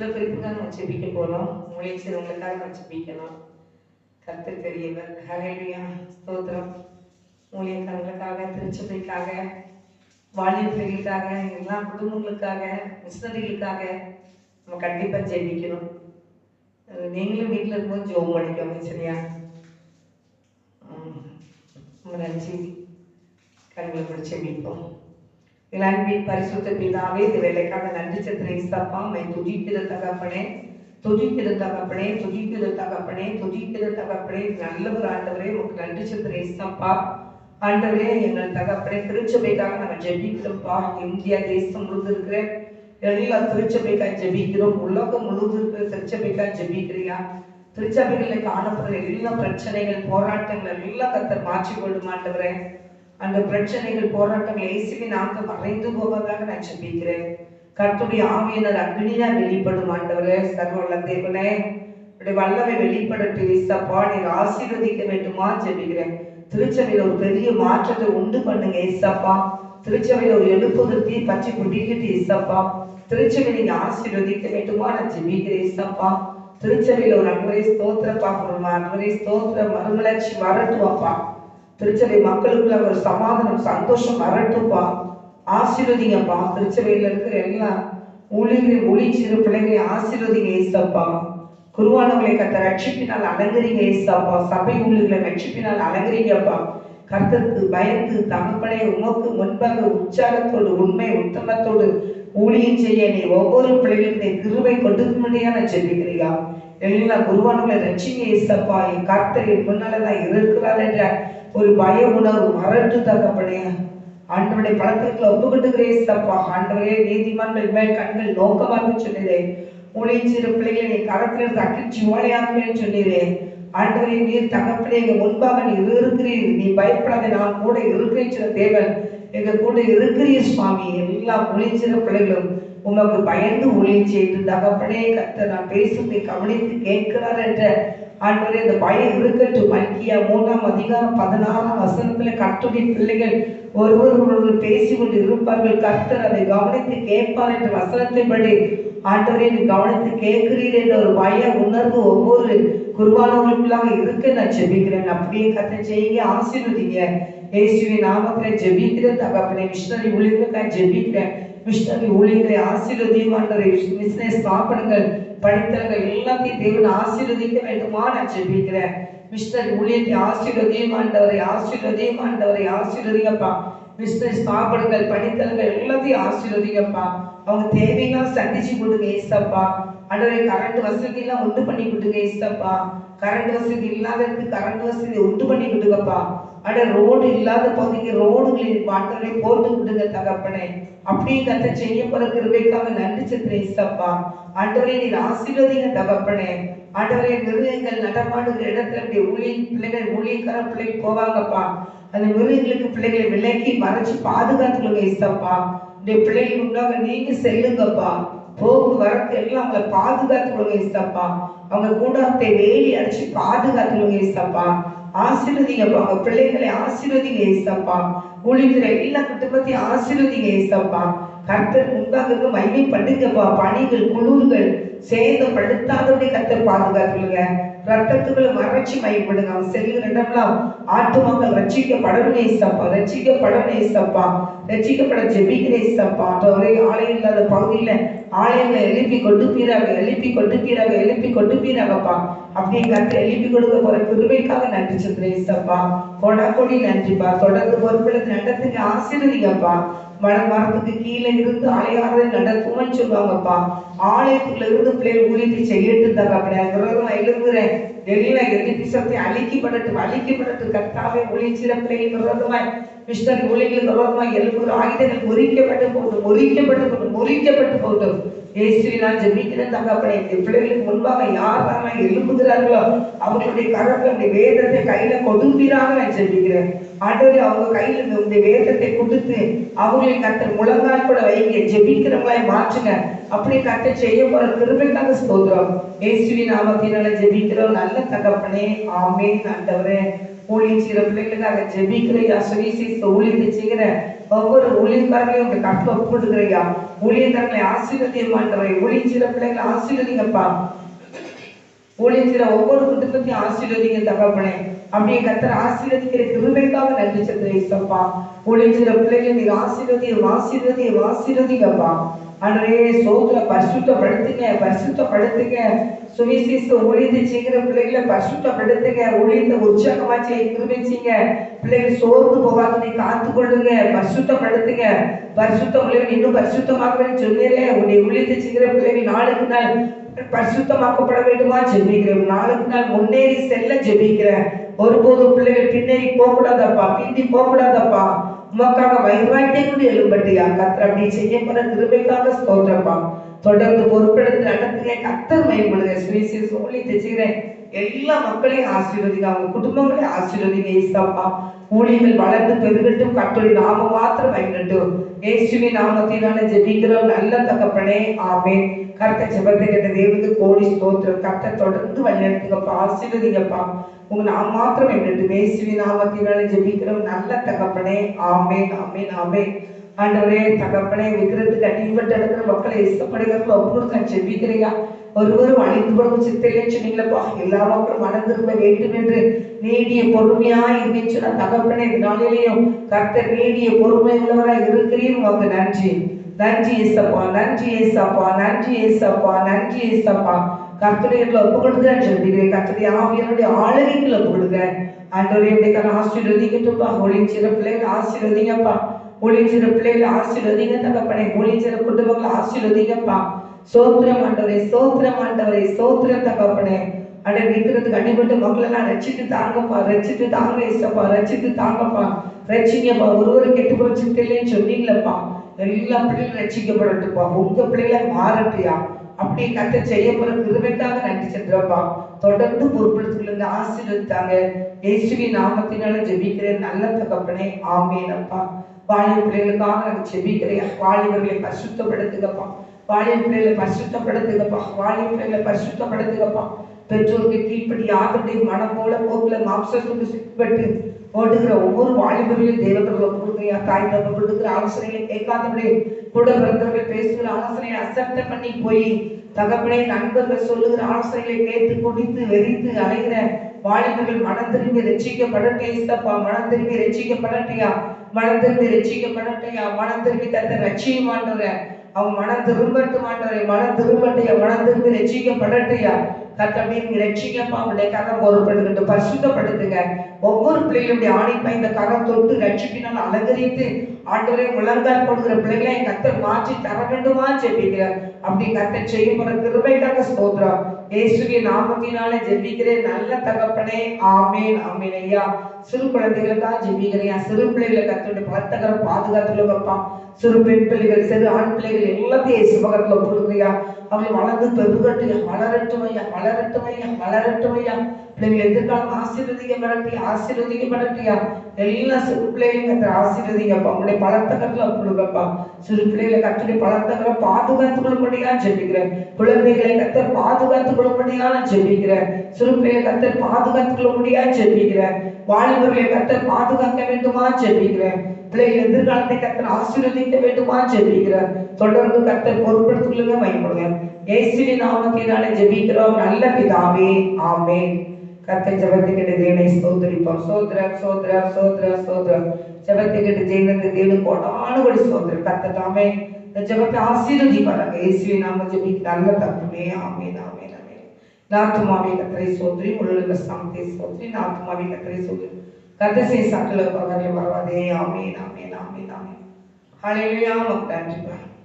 சில பேருக்குதான் நம்ம ஜெபிக்க போறோம். ஊழியம் செய்றவங்களுக்காக நம்ம ஜெபிக்கணும் கர்த்தர் பெரியவர் ஹalleluya ஸ்தோத்திரம். ஊழியக்காரங்களுக்காக திருச்சபைக்காக வாலிப பிள்ளைகளுக்காக எல்லா குடும்பங்களுக்காக மிஷினரிகளுக்காக நம்ம கண்டிப்பா ஜெபிக்கணும். நீங்களும் வீட்டில் இருக்கும்போது ஜோம் பண்ணிக்கோங்க சரியா? உம் ரொம்ப நன்றி. கண்களை பிடிச்சி மீட்போம் இளன்பின் பரிசுத்த பிதாவே இந்த வேலைக்காக நன்றி சத்திரை இசப்பா மை துதிக்கிற தகப்பனே துதிக்கிற தகப்பனே துதிக்கிற தகப்பனே துதிக்கிற தகப்பனே ஒரு ஆண்டவரே உங்களுக்கு நன்றி சத்திரை இசப்பா ஆண்டவரே எங்கள் தகப்பனே திருச்சபைக்காக நம்ம ஜெபிக்கிறோம்ப்பா. இந்தியா தேசம் முழுது இருக்கிற எல்லா திருச்சபைக்காய் ஜெபிக்கிறோம். உலகம் முழுவதும் இருக்கிற திருச்சபைக்காய் ஜெபிக்கிறியா? திருச்சபைகளில் காணப்படுற எல்லா பிரச்சனைகள் போராட்டங்கள் எல்லாம் கத்தர் மாற்றி கொள்ளுமாண்டவரே அந்த பிரச்சனைகள் போராட்டங்கள் இயேசுவின் நாமத்தில் மறைந்து போவதாக நான் ஜெபிக்கிறேன். கர்த்துடைய ஆவியினர் அக்னியா வெளிப்படும் ஆண்டவரே சர்வல்ல தேவனே. உடைய வல்லமை வெளிப்படட்டு இசப்பா நீர் ஆசீர்வதிக்க வேண்டுமா ஜெபிக்கிறேன். திருச்சபையில் ஒரு பெரிய மாற்றத்தை உண்டு பண்ணுங்க இசப்பா திருச்சபையில் ஒரு எழுப்பு தீ பற்றி குடிக்கிட்டு இசப்பா திருச்சபை நீங்க ஆசீர்வதிக்க வேண்டுமா நான் ஜெபிக்கிறேன் இசப்பா திருச்சபையில் ஒரு அன்பரை ஸ்தோத்திர பார்க்கணுமா அன்பரை ஸ்தோத்திர மறுமலர்ச்சி வரட்டுவாப்பா. திருச்சபை மக்களுக்குள்ள ஒரு சமாதானம் சந்தோஷம் வரட்டும்பா ஆசீர்வதிங்கப்பா. திருச்சபையில இருக்கிற எல்லா ஊழியர்களையும் ஒளி சிறு பிள்ளைகளை ஆசீர்வதிங்க ஏசப்பா குருவானவர்களை கத்த ரட்சிப்பினால் அலங்கரிங்க ஏசப்பா சபை ஊழியர்களை ரட்சிப்பினால் அலங்கரிங்கப்பா. கர்த்தருக்கு பயந்து தகப்பனை உமக்கு முன்பாக உற்சாகத்தோடு உண்மை உத்தமத்தோடு ஊழியம் செய்ய நீ ஒவ்வொரு பிள்ளைகளுக்கு நீ கிருவை கொடுக்கும்படியா நான் ஜெபிக்கிறியா எல்லா குருவானவர்களை ரட்சிங்க ஏசப்பா என் கர்த்தரின் என் முன்னாலதான் இருக்கிறார் என்ற ஒரு பய உணர்வு மறட்டு தகப்பனே. ஆண்டவருடைய பழக்கத்துல ஒப்புக்கிட்டு கிரேஸ் தப்பா ஆண்டவரே நீதிமன்றம் மேல் கண்கள் நோக்கமாக சொன்னீரேன் ஊழியம் பிள்ளைகளை நீ கரத்துல அக்கிச்சி ஓலையாக்குவேன்னு சொன்னீரேன் ஆண்டவரே நீர் தகப்பனே எங்க முன்பாக நீ இருக்கிறீர். நீ பயப்படாத நான் கூட இருக்கிறேன் சொன்ன தேவன். எங்க கூட இருக்கிறீர் சுவாமி. எல்லா ஊழியம் சிறு பிள்ளைகளும் உமக்கு பயந்து ஊழியம் செய்து தகப்பனே கத்த நான் பேசுவதை கவனித்து கேட்கிறார் என்ற ஆண்டவரே இந்த பயம் இருக்கட்டும். மல்கியா மூணாம் அதிகாரம் பதினாறாம் வசனத்துல கர்த்தருடைய பிள்ளைகள் ஒருவர் ஒருவர் பேசிக்கொண்டு இருப்பார்கள். கர்த்தர் அதை கவனித்து கேட்பார் என்ற வசனத்தின்படி ஆண்டவரே நீ கவனித்து கேட்கிறீர் என்ற ஒரு பய உணர்வு ஒவ்வொரு குருவானவர்களுக்குள்ளாக இருக்க. நான் ஜெபிக்கிறேன். அப்படியே கத்தை செய்யுங்க ஆசீர்வதிங்க. இயேசுவின் நாமத்துல ஜெபிக்கிறேன் தகப்பனே மிஷனரி ஊழியர்களுக்காக ஜெபிக்கிறேன். மிஷனரி ஊழியர்களை ஆசீர்வதியும் ஆண்டவரை. மிஷனரி ஸ்தாபனங்கள் படித்தவர்கள் எல்லாத்தையும் தேவன் ஆசீர்வதிக்க வேண்டுமா நான் ஜெபிக்கிறேன். மிஸ்டர் ஊழியத்தை ஆசீர்வதியும் ஆண்டவரை ஆசீர்வதியும் ஆண்டவரை ஆசீர்வதிங்கப்பா. மிஸ்டர் ஸ்தாபனங்கள் படித்தவர்கள் எல்லாத்தையும் ஆசீர்வதிங்கப்பா. அவங்க தேவையெல்லாம் சந்திச்சு கொடுங்க ஏசப்பா ஆண்டவரை கரண்ட் வசதி எல்லாம் உண்டு பண்ணி கொடுங்க ஏசப்பா கரண்ட் வசதி இல்லாததுக்கு கரண்ட் வசதி உண்டு பண்ணி கொடுங்கப்பா. அட ரோடு இல்லாத பகுதிக்கு ரோடுகளில் வாட்டரை போட்டு விடுங்க தகப்பனே. அப்படியே கத்த செய்ய போற கிருபைக்காக நன்றி சித்திரேசப்பா ஆண்டவரே நீர் ஆசீர்வதிங்க தகப்பனே. ஆண்டவரே மிருகங்கள் நடமாடுகிற இடத்துல அப்படி ஊழிய பிள்ளைகள் ஊழியக்கார பிள்ளைகள் போவாங்கப்பா. அந்த மிருகங்களுக்கு பிள்ளைகளை விலக்கி மறைச்சு பாதுகாத்துக்கொள்ளுங்க ஏசப்பா இந்த பிள்ளைகள் உண்டாக நீங்க செல்லுங்கப்பா. போக்கு வரத்து எல்லாம் அவங்களை பாதுகாத்துக்கொள்ளுங்க ஏசப்பா அவங்க கூடாரத்தை வேலி அடிச்சு பாதுகாத்துக்கொள்ளுங்க ஏசப்பா ஆசீர்வதிங்கப்பா. அவங்க பிள்ளைகளை ஆசீர்வதிங்க ஏசப்பா. ஊழிக்கிற எல்லா குடும்பத்தையும் ஆசீர்வதிங்க ஏசப்பா. கர்த்தர் முன்பாக இருக்க மகிமை பண்ணுங்கப்பா. பணிகள் குளிர்கள் சேதப்படுத்தாதபடி கர்த்தர் பாதுகாத்துள்ளுங்க ரத்தத்துக்குள்ள மறைச்சி மயப்படுங்க. அவன் செல்லுகிற இடம்லாம் ஆட்டு மக்கள் ரட்சிக்கப்படணும் ஏசப்பா. ரட்சிக்கப்படணும் ஏசப்பா. ரட்சிக்கப்பட ஜெபிக்கிற ஏசப்பா. ஒரே ஆலை இல்லாத பகுதியில ஆலயங்களை எழுப்பி கொடுப்பீராக எழுப்பி கொடுப்பீராக எழுப்பி கொடுப்பீராகப்பா அப்படியே கத்து எழுப்பி கொடுக்க போற கிருமைக்காக நன்றி சொல்றேன் ஏசப்பா கொடா நன்றிப்பா. தொடர்ந்து பொறுப்பில் நடத்துங்க ஆசீர்வதிங்கப்பா. மர மரத்துக்கு கீழே இருந்து ஆலயாரதை நடத்துவோம்னு சொல்லுவாங்கப்பா. ஆலயத்துக்குள்ள இருந்து பிள்ளைகள் ஊழியத்தை செய்யட்டு தகப்பனே விரதம் எழுதுகிறேன் வெளியில எதிர்ப்பு சக்தி அழிக்கப்படட்டும் அழிக்கப்படட்டும் கர்த்தாவே ஒளிச்சிற பிள்ளைகள் விரதமாய் மிஸ்டர் ஊழியர்கள் விரதமாய் எழுபது ஆயுதங்கள் முறிக்கப்பட்டு போகட்டும் முறிக்கப்பட்டு போகட்டும் முறிக்கப்பட்டு போகட்டும். இயேசுவினால் ஜெபிக்கிறேன் தகப்பனே இந்த பிள்ளைகளுக்கு முன்பாக யாரெல்லாம் எழுப்புகிறார்களோ அவர்களுடைய கரத்தில் இந்த வேதத்தை கையில கொடுப்பீராக நான் ஜெபிக்கிறேன். ஆண்டவரே அவங்க கையில இந்த- வேதத்தை கொடுத்து அவர்களை கத்தர் முழங்கால் கூட வைங்க. ஜெபிக்கிறவங்களை மாற்றுங்க. அப்படி கத்த செய்ய போற கிருபைக்காக ஸ்தோத்திரம். இயேசுவின் நாமத்தினால ஜெபிக்கிறோம். நல்ல தகப்பனே ஆமே ஆண்டவரே ஊழியம் செய்கிற பிள்ளைகளுக்காக ஜெபிக்கிறையா சுவிசேஷ ஊழியத்தை செய்கிற ஒவ்வொரு ஊழியக்காரங்களையும் உங்க கருத்துல ஒப்புடுகிறையா ஊழியக்காரங்களை ஆசீர்வதியம் ஆண்டவரை ஊழியம் செய்கிற பிள்ளைகளை ஆசீர்வதிங்கப்பா. ஊழியம் செய்கிற ஒவ்வொரு குடும்பத்தையும் ஆசீர்வதிங்க தகப்பனே. அப்படியே கத்தர் ஆசீர்வதிக்கிற கிருபைக்காக நன்றி செலுத்துறேன் இயேசப்பா ஊழியம் பிள்ளைகளை நீர் ஆசீர்வதியும் ஆசீர்வதியும் ஆசீர்வதிங்கப்பா அன்றே சோத்துல பரிசுத்தப்படுத்துங்க பரிசுத்தப்படுத்துங்க. சுவிசேஷ ஊழியத்தை செய்கிற பிள்ளைகளை பரிசுத்தப்படுத்துங்க. ஊழியத்தை உற்சாகமா செய்ய கிருமிச்சிங்க பிள்ளைகள் சோர்ந்து போகாத நீ காத்து கொள்ளுங்க பரிசுத்தப்படுத்துங்க. பரிசுத்த பிள்ளைகள் இன்னும் பரிசுத்தமாக சொன்னீரே உன்னை ஒளிந்து செய்கிற பிள்ளைகள் நாளுக்கு நாள் பரிசுத்தமாக்கப்பட வேண்டுமா? ஜெபிக்கிறேன். நாளுக்கு நாள் முன்னேறி செல்ல ஜெபிக்கிறேன். ஒருபோதும் பிள்ளைகள் பின்னேறி போக கூடாதப்பா பிந்தி போக கூடாதப்பா உமக்காக வைராட்டை கொண்டு எழும்பட்டியா கத்திர அப்படி செய்ய போற திருமைக்காக ஸ்தோத்திரப்பா. தொடர்ந்து பொறுப்பெடுத்து நடத்துகிறேன் கத்தர் மயப்படுங்க சுவிசேஷம் சொல்லி செய்கிறேன். எல்லா மக்களையும் ஆசீர்வதிங்க. அவங்க குடும்பங்களையும் ஆசீர்வதிங்க ஏசப்பா. ஊழியர்கள் வளர்ந்து பெருகட்டும். கட்டுரை நாம மாத்திரம் பயன்பட்டும் ஏசுவி நாமத்தினால ஜெபிக்கிறோம். நல்ல தகப்பனே ஆமே கர்த்த ஜபத்தை கேட்ட தேவனுக்கு கோடி ஸ்தோத்திரம். கர்த்த தொடர்ந்து வழிநடத்துங்கப்பா ஆசீர்வதிங்கப்பா. உங்க நாம் மாத்திரம் என்னட்டு ஏசுவி நாமத்தினால ஜெபிக்கிறோம். நல்ல தகப்பனே ஆமே ஆமே ஆமே ஆண்டவரே தகப்பனே விக்கிரத்துக்கு அடிபட்டு எடுக்கிற மக்களை இஷ்டப்படுகிறவர்கள் ஒவ்வொருத்தன் ஜெபிக்கிறையா. ஒருவரும் அழிந்து போடும் சொன்னீங்களப்பா எல்லா மக்களும் மனந்திரும்ப வேண்டும் என்று நீடிய பொறுமையா இருக்கேன்னு சொன்ன தகப்பனே இந்த நாளிலேயும் கர்த்தர் நீடிய பொறுமை உள்ளவராய் இருக்கிறீர். உங்க நன்றி. நன்றி ஏசப்பா நன்றி ஏசப்பா நன்றி ஏசப்பா நன்றி ஏசப்பா கர்த்தருடைய ஒப்பு கொடுக்குறேன் சொல்கிறேன். கர்த்தருடைய ஆவியனுடைய ஆளுகைகள் ஒப்பு கொடுக்குறேன். ஆண்டவரே இப்படி கரை ஆசீர்வதிக்கட்டும்பா ஒளிஞ்சிற பிள்ளைகள் ஆசீர்வதிங்கப்பா ஒளிஞ்சிற பிள்ளைகள் ஆசீர்வதிங்க தகப்பனே. ஒளிஞ்சிற குடும்பங்களை ஆசீர்வதிங்கப்பா சோத்திரம் ஆண்டவரை சோத்திரம் ஆண்டவரை சோத்திரம் தகப்பனே அடை நிற்கிறதுக்கு அடிபட்டு மக்களை நான் ரச்சிட்டு தாங்கப்பா ரச்சிட்டு தாங்க இசப்பா ரச்சிட்டு தாங்கப்பா. ரச்சிங்கப்பா ஒரு கெட்டு போச்சுன்னு சொன்னீங்களப்பா. எல்லா பிள்ளைகளும் ரச்சிக்கப்படட்டுப்பா உங்க பிள்ளைகளை மாறட்டியா அப்படி கத்த செய்ய போற கிருபைக்காக நன்றி சென்றப்பா தொடர்ந்து பொறுப்படுத்திக்கொள்ளுங்க ஆசீர்வதித்தாங்க. இயேசுவி நாமத்தினால ஜெபிக்கிறேன் நல்ல தகப்பனே ஆமேனப்பா. வாலிப பிள்ளைகளுக்காக நான் ஜெபிக்கிறேன். வாலிபர்களை பரிசுத்தப்படுத்துங்கப்பா. வாலிப பிள்ளைகளை பரிசுத்தப்படுத்துங்கப்பா வாலிப பிள்ளைகளை பரிசுத்தப்படுத்துங்கப்பா. பெற்றோருக்கு கீழ்ப்படி யாருடைய மனம் போல போக்குல மாம்சத்துக்கு சிக்கப்பட்டு ஓடுகிற ஒவ்வொரு வாலிபர்களையும் தேவர்கள் கொடுக்குறியா தாய் தப்ப கொடுக்குற ஆலோசனைகளை கேட்காதபடி கூட பிறந்தவர்கள் பேசுகிற ஆலோசனையை அசப்ட பண்ணி போய் தகப்பனை நண்பர்கள் சொல்லுகிற ஆலோசனைகளை கேட்டு குடித்து வெறித்து அலைகிற வாலிபர்கள் மனம் திரும்பி ரசிக்கப்படட்டே இஸ்தப்பா மனம் திரும்பி ரசிக்கப்படட்டையா மனம் திரும்பி ரசிக்கப்படட்டையா மனம் திரும்பி தத்தை ரட்சியமாண்டவர அவன் மனம் திரும்பட்டு மாட்டவரை மனம் திரும்பட்டையா? மனம் திரும்பி ரசிக்கப்படட்டையா? கத்தபடி நீங்க ரட்சிக்கப்பா உடைய கரம் பொறுப்படுகிட்டு பரிசுத்தப்படுத்துங்க. ஒவ்வொரு பிள்ளைகளுடைய ஆணிப்பா இந்த கரம் தொட்டு ரட்சிப்பினால் அலங்கரித்து ஆண்டவரை முழங்கால் கொடுக்கிற பிள்ளைகளை என் கத்தர் மாற்றி தர வேண்டுமா ஜெபிக்கிறேன் அப்படி கத்தை செய்ய போற கிருபைக்காக ஸ்தோத்திரம். இயேசுவின் நாமத்தினால ஜெபிக்கிறேன். நல்ல தகப்பனே. ஆமேன் ஆமேன் ஐயா. சிறு குழந்தைகளுக்காக ஜெபிக்கிறேன். சிறு பிள்ளைகளை கத்தோட பலத்தகரம் பாதுகாத்துல வைப்பான் சிறு பெண் பிள்ளைகள் சிறு ஆண் பிள்ளைகள் எல்லாத்தையும் சிவகத்துல கொடுக்குறியா அவளை வளர்ந்து பெருகட்டும் வளரட்டும் ஐயா வளரட்டும் ஐயா வளரட்டும் ஐயா. பிள்ளைகள் எதிர்காலம் ஆசீர்வதிக்கப்படட்டியா ஆசீர்வதிக்கப்படட்டியா எல்லா சிறு பிள்ளைகளையும் கத்தர் ஆசீர்வதிங்கப்பா. உங்களுடைய பலத்தகத்துல கொடுங்கப்பா. சிறு பிள்ளைகளை கத்தடி பலத்தகர பாதுகாத்து கொள்ளும்படியா ஜெபிக்கிறேன். குழந்தைகளை கத்தர் பாதுகாத்து கொள்ளும்படியா நான் ஜெபிக்கிறேன். சிறு பிள்ளைகளை கத்தர் பாதுகாத்து கொள்ளும்படியா ஜெபிக்கிறேன். வாலிபர்களை கத்தர் பாதுகாக்க வேண்டுமா ஜெபிக்கிறேன். பிள்ளைகள் எதிர்காலத்தை கத்தர் ஆசீர்வதிக்க வேண்டுமா? ஜெபிக்கிறேன் தொடர்ந்து கத்தர் பொறுப்படுத்திக்கொள்ளுங்க பயப்படுங்க இயேசுவி நாமத்தினாலே ஜெபிக்கிறோம். நல்ல பிதாவே ஆமே கத்தை ஜபத்தை கேட்டு தேவனை சோதரிப்போம் சோத்ர சோத்ர சோத்ர சோத்ர ஜபத்தை கேட்டு ஜெயநந்த தேவன் கோட்டான கொடி சோதர கத்த தாமே இந்த ஜபத்தை ஆசீர்வதிப்பாராங்க இயேசுவி நாம ஜெபிக்க நல்ல தப்புமே ஆமே ஆமென் ஆமென். நாத்துமாவே கத்தரை சோதரி உள்ள சாமத்தை சோதரி நாத்துமாவே கத்தரை சோதரி கத்தசை சக்கல பகலே பரவாதே ஆமென் ஆமென் ஆமென் ஆமென். ஹலையிலேயே மக்கள் நன்றி